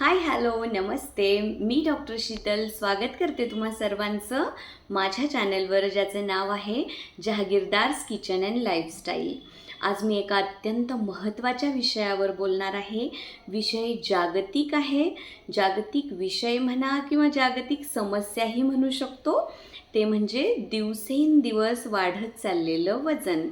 हाय hello नमस्ते. मी doctor Sheetal स्वागत करते तुम्हा सर्वांचं. माझ्या चॅनलवर ज्याचं नाव आहे जहागीरदार्स किचन अँड लाईफस्टाईल आज मी एका अत्यंत महत्त्वाच्या विषयावर बोलणार आहे. विषय जागतिक आहे. जागतिक विषय म्हणा किंवा जागतिक समस्याही म्हणू शकतो. ते म्हणजे दिवसेंदिवस वाढत चाललेलं वजन.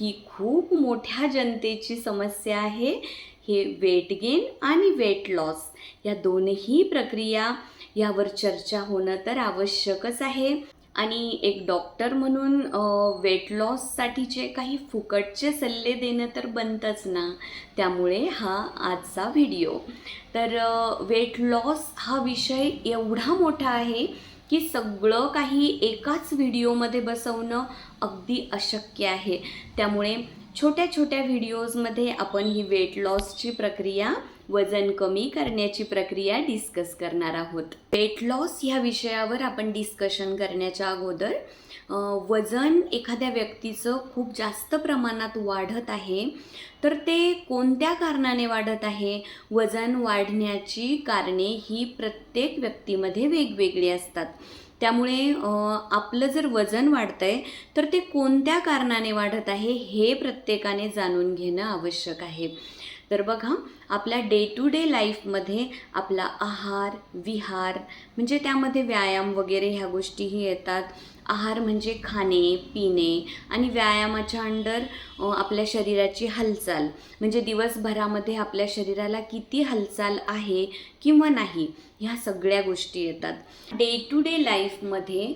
ही खूप मोठ्या जनतेची समस्या आहे. हे वेट गेन आणि वेट लॉस या दोनही प्रक्रिया यावर चर्चा होणं तर आवश्यकच आहे. आणि एक डॉक्टर म्हणून वेट लॉससाठीचे काही फुकटचे सल्ले देणं तर बनतंच ना. त्यामुळे हा आजचा व्हिडिओ तर वेट लॉस हा विषय एवढा मोठा आहे की सगळं काही एकाच व्हिडिओमध्ये बसवणं अगदी अशक्य आहे. त्यामुळे छोट्या छोट्या व्हिडिओजमध्ये आपण ही वेट लॉसची प्रक्रिया वजन कमी करण्याची प्रक्रिया डिस्कस करणार आहोत. वेट लॉस ह्या विषयावर आपण डिस्कशन करण्याच्या अगोदर वजन एखाद्या व्यक्तीचं खूप जास्त प्रमाणात वाढत आहे तर ते कोणत्या कारणाने वाढत आहे? वजन वाढण्याची कारणे ही प्रत्येक व्यक्तीमध्ये वेगवेगळी असतात. त्यामुळे आपलं जर वजन वाढतं आहे तर ते कोणत्या कारणाने वाढत आहे हे प्रत्येकाने जाणून घेणं आवश्यक आहे. तर बघा आपल्या डे टू डे लाईफमध्ये आपला आहार विहार म्हणजे त्यामध्ये व्यायाम वगैरे ह्या गोष्टीही येतात. आहार म्हणजे खाणे पिणे आणि व्यायामाच्या अंडर आपल्या शरीराची हालचाल. म्हणजे दिवसभरामध्ये आपल्या शरीराला किती हालचाल आहे किंवा नाही ह्या सगळ्या गोष्टी येतात. डे टू डे लाईफमध्ये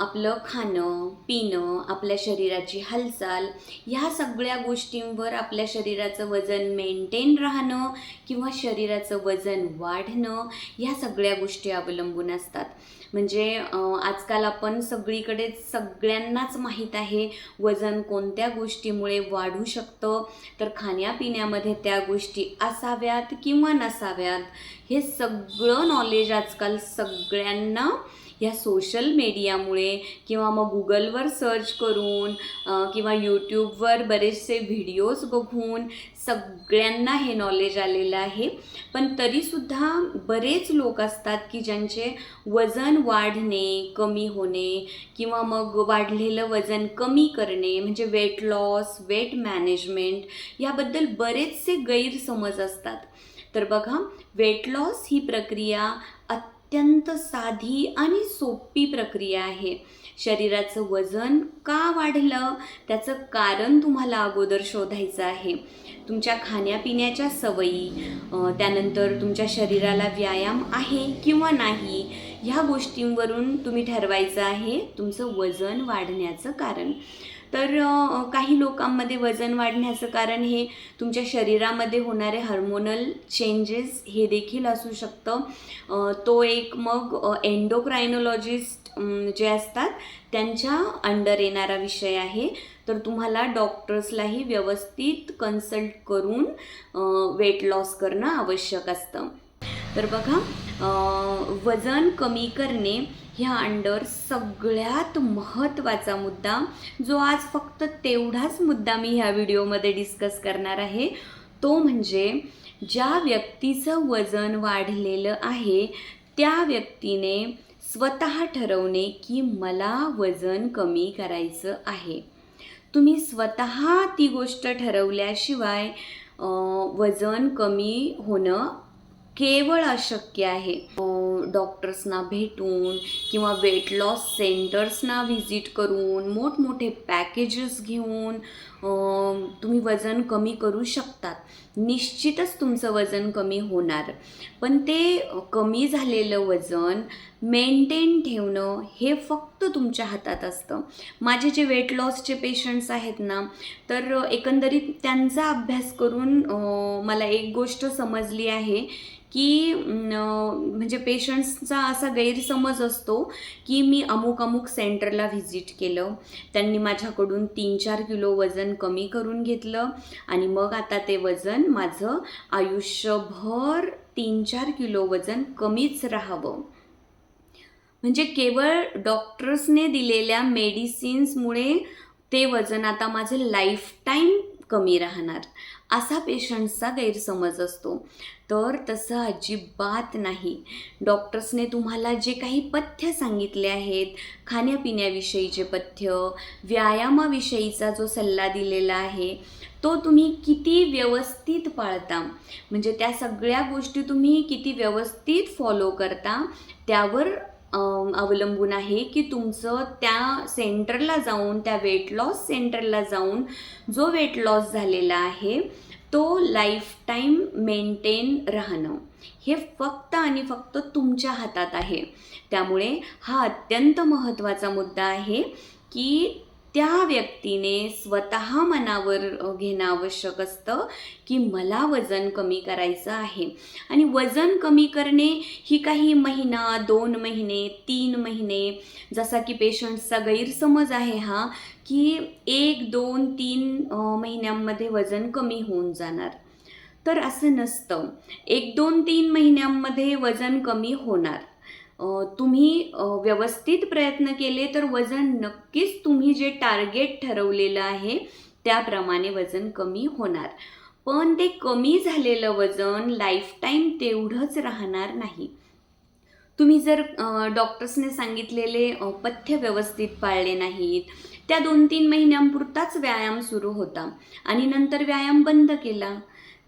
आपलं खाणं पिणं आपल्या शरीराची हालचाल ह्या सगळ्या गोष्टींवर आपल्या शरीराचं वजन मेंटेन राहणं किंवा शरीराचं वजन वाढणं ह्या सगळ्या गोष्टी अवलंबून असतात. म्हणजे आजकाल आपण सगळीकडे सगळ्यांनाच माहीत आहे वजन कोणत्या गोष्टीमुळे वाढू शकतं? तर खाण्यापिण्यामध्ये त्या गोष्टी असाव्यात किंवा नसाव्यात? हे हे सगळं नॉलेज आजकाल सगळ्यांना ह्या सोशल मीडियामुळे किंवा मग गुगलवर सर्च करून किंवा यूट्यूबवर बरेचसे व्हिडिओज बघून सगळ्यांना हे नॉलेज आलेलं आहे. पण तरीसुद्धा बरेच लोक असतात की ज्यांचे वजन वाढणे कमी होणे किंवा मग वाढलेलं वजन कमी करणे म्हणजे वेट लॉस वेट मॅनेजमेंट याबद्दल बरेचसे गैरसमज असतात. तर बघा वेट लॉस ही प्रक्रिया अत्यंत साधी आणि सोपी प्रक्रिया आहे. शरीराचं वजन का वाढलं? त्याचं कारण तुम्हाला अगोदर शोधायचं आहे. तुमच्या खाण्यापिण्याच्या सवयी त्यानंतर तुमच्या शरीराला व्यायाम आहे किंवा नाही ह्या गोष्टींवरून तुम्ही ठरवायचं आहे तुमचं वजन वाढण्याचं कारण. तर काही लोकांमध्ये वजन वाढण्याचं कारण हे तुमच्या शरीरामध्ये होणारे हार्मोनल चेंजेस हे देखील असू शकतं. तो एक मग एंडोक्रायनोलॉजिस्ट जे असतात त्यांच्या अंडर येणारा विषय आहे. तर तुम्हाला डॉक्टर्सलाही व्यवस्थित कन्सल्ट करून वेट लॉस करणं आवश्यक असतं. तर बघा वजन कमी करणे ह्या अंडर सगळ्यात महत्त्वाचा मुद्दा जो आज फक्त तेवढाच मुद्दा मी ह्या व्हिडिओमध्ये डिस्कस करणार आहे तो म्हणजे ज्या व्यक्तीचं वजन वाढलेलं आहे त्या व्यक्तीने स्वतः ठरवणे की मला वजन कमी करायचं आहे. तुम्ही स्वतः ती गोष्ट ठरवल्याशिवाय वजन कमी होणं केवळ अशक्य आहे. डॉक्टर्सना भेटून किंवा वेट लॉस सेंटर्सना व्हिजिट करून मोठमोठे पॅकेजेस घेऊन तुम्ही वजन कमी करू शकतात. निश्चितच तुमचं वजन कमी होणार. पण ते कमी झालेलं वजन मेंटेन ठेवणं हे फक्त तुमच्या हातात असतं. माझे जे वेट लॉसचे पेशंट्स आहेत ना तर एकंदरीत त्यांचा अभ्यास करून मला एक गोष्ट समजली आहे की म्हणजे पेशंट्सचा असा गैरसमज असतो की मी अमुक अमुक सेंटरला व्हिजिट केलं. त्यांनी माझ्याकडून तीन चार किलो वजन कमी करून घेतलं आणि मग आता ते वजन माझं आयुष्यभर तीन चार किलो वजन कमीच राहावं. म्हणजे केवळ डॉक्टर्सने दिलेल्या मेडिसिन्समुळे ते वजन आता माझं लाईफटाईम कमी राहणार. असा पेशंट्सचा गैरसमज असतो. तर तसं अजिबात नाही. डॉक्टर्सने तुम्हाला जे काही पथ्य सांगितले आहेत खाण्यापिण्याविषयीचे पथ्य व्यायामाविषयीचा जो सल्ला दिलेला आहे तो तुम्ही किती व्यवस्थित पाळता. म्हणजे त्या सगळ्या गोष्टी तुम्ही किती व्यवस्थित फॉलो करता त्यावर अवलंबून आहे की तुमचं त्या सेंटरला जाऊन त्या वेट लॉस सेंटरला जाऊन जो वेट लॉस झालेला आहे तो लाईफ टाईम मेंटेन राहणं. हे फक्त आणि फक्त तुमच्या हातात आहे. त्यामुळे हा अत्यंत महत्त्वाचा मुद्दा आहे की त्या व्यक्तीने स्वतः मनावर घेणं आवश्यक असतं की मला वजन कमी करायचं आहे. आणि वजन कमी करणे ही काही महिना दोन महिने तीन महिने जसा की पेशंट्सचा गैरसमज आहे हा की एक दोन तीन महिन्यांमध्ये वजन कमी होऊन जाणार. तर असं नसतं. एक दोन तीन महिन्यांमध्ये वजन कमी होणार. तुम्ही व्यवस्थित प्रयत्न केले तर वजन नक्कीच तुम्ही जे टार्गेट ठरवलेलं आहे त्याप्रमाणे वजन कमी होणार. पण ते कमी झालेलं वजन लाईफटाईम तेवढंच राहणार नाही. तुम्ही जर डॉक्टर्सने सांगितलेले पथ्य व्यवस्थित पाळले नाहीत त्या दोन तीन महिन्यांपुरताच व्यायाम सुरू होता आणि नंतर व्यायाम बंद केला.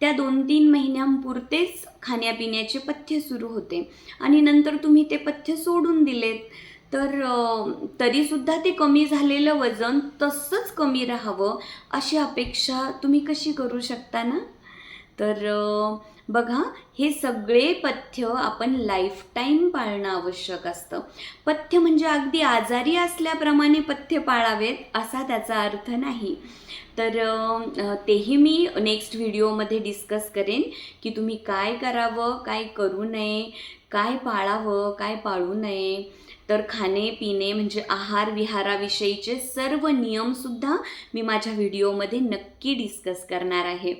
त्या दोन तीन महिन्यांपुरतेच खाण्यापिण्याचे पथ्य सुरू होते. आणि नंतर तुम्ही ते पथ्य सोडून दिलेत तर तरीसुद्धा ते कमी झालेलं वजन तसंच कमी राहावं अशी अपेक्षा तुम्ही कशी करू शकता ना? तर बघा हे सगळे पथ्य आपण लाईफ टाईम पाळणं आवश्यक असतं. पथ्य म्हणजे अगदी आजारी असल्याप्रमाणे पथ्य पाळावेत असा त्याचा अर्थ नाही. तर तेही मी नेक्स्ट व्हिडिओमध्ये डिस्कस करेन की तुम्ही काय करावं काय करू नये काय पाळावं काय पाळू नये. तर खाणे पिणे म्हणजे आहार विहाराविषयीचे सर्व नियमसुद्धा मी माझ्या व्हिडिओमध्ये नक्की डिस्कस करणार आहे.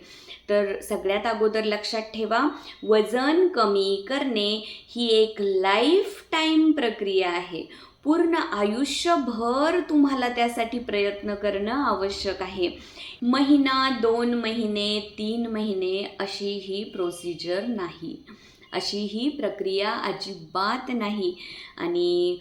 तर सगळ्यात अगोदर लक्षात ठेवा वजन कमी करणे ही एक लाईफ टाईम प्रक्रिया आहे. पूर्ण आयुष्यभर तुम्हाला त्यासाठी प्रयत्न करणं आवश्यक आहे. महिना दोन महिने तीन महिने अशी ही प्रोसिजर नाही. अशी ही प्रक्रिया अजिबात नाही. आणि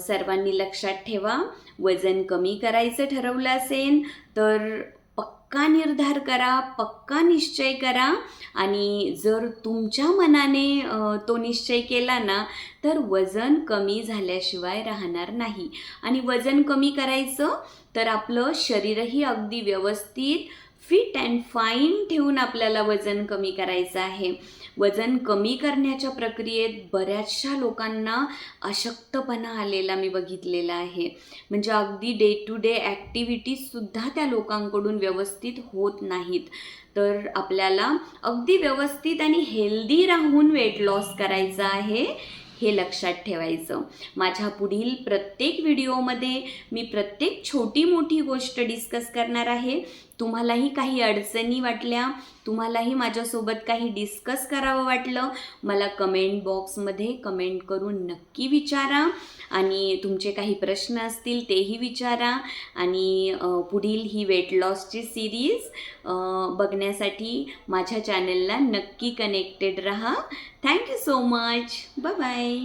सर्वांनी लक्षात ठेवा वजन कमी करायचं ठरवलं असेल तर पक्का निर्धार करा पक्का निश्चय करा. आणि जर तुमच्या मनाने तो निश्चय केला ना तर वजन कमी झाल्याशिवाय राहणार नाही. आणि वजन कमी करायचं तर आपलं शरीरही अगदी व्यवस्थित फिट अँड फाईन ठेवून आपल्याला वजन कमी करायचं आहे. वजन कमी करण्याच्या प्रक्रियेत बऱ्याचशा लोकांना अशक्तपणा आलेला मी बघितलेला आहे. म्हणजे अगदी डे टू डे ॲक्टिव्हिटीजसुद्धा त्या लोकांकडून व्यवस्थित होत नाहीत. तर आपल्याला अगदी व्यवस्थित आणि हेल्दी राहून वेट लॉस करायचं आहे हे लक्षात ठेवायचं. माझ्या पुढील प्रत्येक व्हिडिओमध्ये मी प्रत्येक छोटी मोठी गोष्ट डिस्कस करणार आहे. तुम्हालाही काही अडचणी वाटल्या तुम्हालाही माझ्यासोबत काही डिस्कस करावं वाटलं मला कमेंट बॉक्समध्ये कमेंट करून नक्की विचारा. आणि तुमचे काही प्रश्न असतील तेही विचारा. आणि पुढील ही वेट लॉसची सिरीज बघण्यासाठी माझ्या चॅनलला नक्की कनेक्टेड राहा. Thank you so much bye